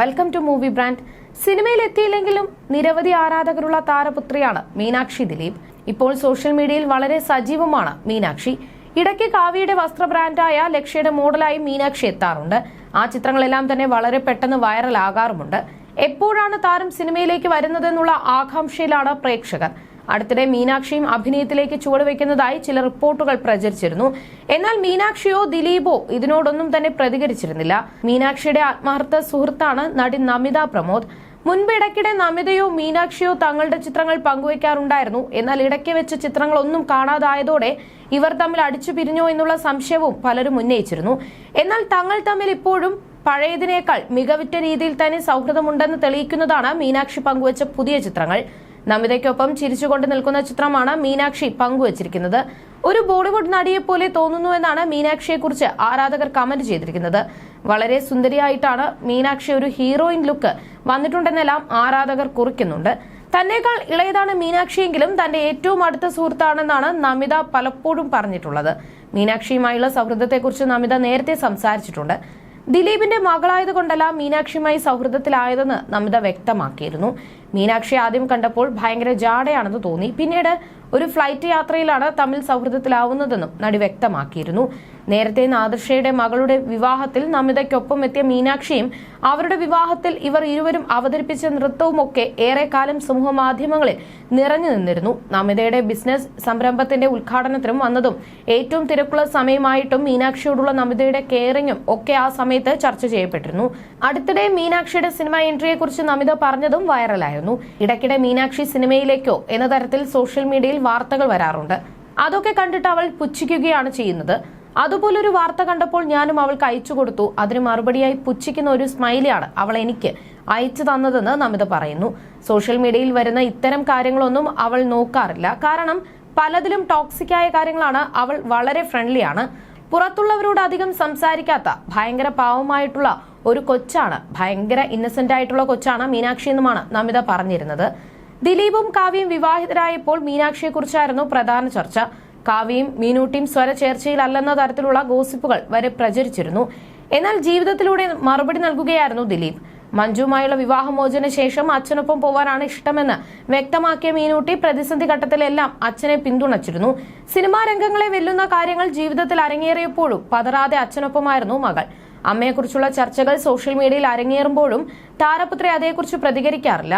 Welcome to movie brand സിനിമയിൽ എത്തിയില്ലെങ്കിലും നിരവധി ആരാധകരുള്ള താരപുത്രിയാണ് മീനാക്ഷി ദിലീപ്. ഇപ്പോൾ സോഷ്യൽ മീഡിയയിൽ വളരെ സജീവമാണ് മീനാക്ഷി. ഇടയ്ക്ക് കാവ്യയുടെ വസ്ത്ര ബ്രാൻഡായ ലക്ഷ്യയുടെ മോഡലായി മീനാക്ഷി എത്താറുണ്ട്. ആ ചിത്രങ്ങളെല്ലാം തന്നെ വളരെ പെട്ടെന്ന് വൈറലാകാറുമുണ്ട് എപ്പോഴാണ് താരം സിനിമയിലേക്ക് വരുന്നതെന്നുള്ള ആകാംക്ഷയിലാണ് പ്രേക്ഷകർ. അടുത്തിടെ മീനാക്ഷിയും അഭിനയത്തിലേക്ക് ചുവടുവെക്കുന്നതായി ചില റിപ്പോർട്ടുകൾ പ്രചരിച്ചിരുന്നു. എന്നാൽ മീനാക്ഷിയോ ദിലീപോ ഇതിനോടൊന്നും തന്നെ പ്രതികരിച്ചിരുന്നില്ല. മീനാക്ഷിയുടെ ആത്മാർത്ഥ സുഹൃത്താണ് നടി നമിത പ്രമോദ്. മുൻപ് ഇടയ്ക്കിടെ നമിതയോ മീനാക്ഷിയോ തങ്ങളുടെ ചിത്രങ്ങൾ പങ്കുവയ്ക്കാറുണ്ടായിരുന്നു എന്നാൽ ഇടയ്ക്ക് വെച്ച് ചിത്രങ്ങളൊന്നും കാണാതായതോടെ ഇവർ തമ്മിൽ അടിച്ചു പിരിഞ്ഞോ എന്നുള്ള സംശയവും പലരും ഉന്നയിച്ചിരുന്നു. എന്നാൽ തങ്ങൾ തമ്മിൽ ഇപ്പോഴും പഴയതിനേക്കാൾ മികവുറ്റ രീതിയിൽ തന്നെ സൗഹൃദമുണ്ടെന്ന് തെളിയിക്കുന്നതാണ് മീനാക്ഷി പങ്കുവച്ച പുതിയ ചിത്രങ്ങൾ. നമിതയ്ക്കൊപ്പം ചിരിച്ചുകൊണ്ട് നിൽക്കുന്ന ചിത്രമാണ് മീനാക്ഷി പങ്കുവച്ചിരിക്കുന്നത്. ഒരു ബോളിവുഡ് നടിയെ പോലെ തോന്നുന്നുവെന്നാണ് മീനാക്ഷിയെക്കുറിച്ച് ആരാധകർ കമന്റ് ചെയ്തിരിക്കുന്നത്. വളരെ സുന്ദരിയായിട്ടാണ് മീനാക്ഷി ഒരു ഹീറോയിൻ ലുക്ക് വന്നിട്ടുണ്ടെന്നെല്ലാം ആരാധകർ കുറിക്കുന്നുണ്ട്. തന്നേക്കാൾ ഇളയതാണ് മീനാക്ഷിയെങ്കിലും തന്റെ ഏറ്റവും അടുത്ത സുഹൃത്താണെന്നാണ് നമിത പലപ്പോഴും പറഞ്ഞിട്ടുള്ളത്. മീനാക്ഷിയുമായുള്ള സൗഹൃദത്തെക്കുറിച്ച് നമിത നേരത്തെ സംസാരിച്ചിട്ടുണ്ട്. ദിലീപിന്റെ മകളായതുകൊണ്ടല്ല മീനാക്ഷിയുമായി സൗഹൃദത്തിലായതെന്ന് നമിത വ്യക്തമാക്കിയിരുന്നു. മീനാക്ഷി ആദ്യം കണ്ടപ്പോൾ ഭയങ്കര ജാടയാണെന്ന് തോന്നി. പിന്നീട് ഒരു ഫ്ലൈറ്റ് യാത്രയിലാണ് തമ്മിൽ സൗഹൃദത്തിലാവുന്നതെന്നും നടി വ്യക്തമാക്കിയിരുന്നു. നേരത്തെ നാദർഷയുടെ മകളുടെ വിവാഹത്തിൽ നമിതയ്ക്കൊപ്പം എത്തിയ മീനാക്ഷിയും അവരുടെ വിവാഹത്തിൽ ഇവർ ഇരുവരും അവതരിപ്പിച്ച നൃത്തവും ഒക്കെ ഏറെക്കാലം സമൂഹ മാധ്യമങ്ങളിൽ നിറഞ്ഞു നിന്നിരുന്നു. നമിതയുടെ ബിസിനസ് സംരംഭത്തിന്റെ ഉദ്ഘാടനത്തിനും വന്നതും ഏറ്റവും തിരക്കുള്ള സമയമായിട്ടും മീനാക്ഷിയോടുള്ള നമിതയുടെ കെയറിങ്ങും ഒക്കെ ആ സമയത്ത് ചർച്ച ചെയ്യപ്പെട്ടിരുന്നു. അടുത്തിടെ മീനാക്ഷിയുടെ സിനിമ എൻട്രിയെക്കുറിച്ച് നമിത പറഞ്ഞതും വൈറലായിരുന്നു ഇടയ്ക്കിടെ മീനാക്ഷി സിനിമയിലേക്കോ എന്ന തരത്തിൽ സോഷ്യൽ മീഡിയയിൽ വാർത്തകൾ വരാറുണ്ട്. അതൊക്കെ കണ്ടിട്ട് അവൾ പുച്ഛിക്കുകയാണ് ചെയ്യുന്നത്. അതുപോലൊരു വാർത്ത കണ്ടപ്പോൾ ഞാനും അവൾക്ക് അയച്ചു കൊടുത്തു. അതിന് മറുപടിയായി പുച്ഛിക്കുന്ന ഒരു സ്മൈലിയാണ് അവൾ എനിക്ക് അയച്ചു തന്നതെന്ന് നമിത പറയുന്നു. സോഷ്യൽ മീഡിയയിൽ വരുന്ന ഇത്തരം കാര്യങ്ങളൊന്നും അവൾ നോക്കാറില്ല. കാരണം പലതിലും ടോക്സിക്കായ കാര്യങ്ങളാണ് അവൾ വളരെ ഫ്രണ്ട്ലിയാണ്. പുറത്തുള്ളവരോട് അധികം സംസാരിക്കാത്ത ഭയങ്കര പാവമായിട്ടുള്ള ഒരു കൊച്ചാണ്. ഭയങ്കര ഇന്നസെന്റ് ആയിട്ടുള്ള കൊച്ചാണ് മീനാക്ഷി എന്നുമാണ് നമിത പറഞ്ഞിരുന്നത്. ദിലീപും കാവ്യയും വിവാഹിതരായപ്പോൾ മീനാക്ഷിയെക്കുറിച്ചായിരുന്നു പ്രധാന ചർച്ച. കാവ്യയും മീനൂട്ടിയും സ്വര ചേർച്ചയിലല്ലെന്ന തരത്തിലുള്ള ഗോസിപ്പുകൾ വരെ പ്രചരിച്ചിരുന്നു. എന്നാൽ ജീവിതത്തിലൂടെ മറുപടി നൽകുകയായിരുന്നു ദിലീപ്. മഞ്ജുവുമായുള്ള വിവാഹമോചന ശേഷം അച്ഛനൊപ്പം പോവാനാണ് ഇഷ്ടമെന്ന് വ്യക്തമാക്കിയ മീനൂട്ടി പ്രതിസന്ധി ഘട്ടത്തിലെല്ലാം അച്ഛനെ പിന്തുണച്ചിരുന്നു. സിനിമാ രംഗങ്ങളെ വെല്ലുന്ന കാര്യങ്ങൾ ജീവിതത്തിൽ അരങ്ങേറിയപ്പോഴും പതറാതെ അച്ഛനൊപ്പമായിരുന്നു മകൾ. അമ്മയെക്കുറിച്ചുള്ള ചർച്ചകൾ സോഷ്യൽ മീഡിയയിൽ അരങ്ങേറുമ്പോഴും താരപുത്രി അതേക്കുറിച്ച് പ്രതികരിക്കാറില്ല.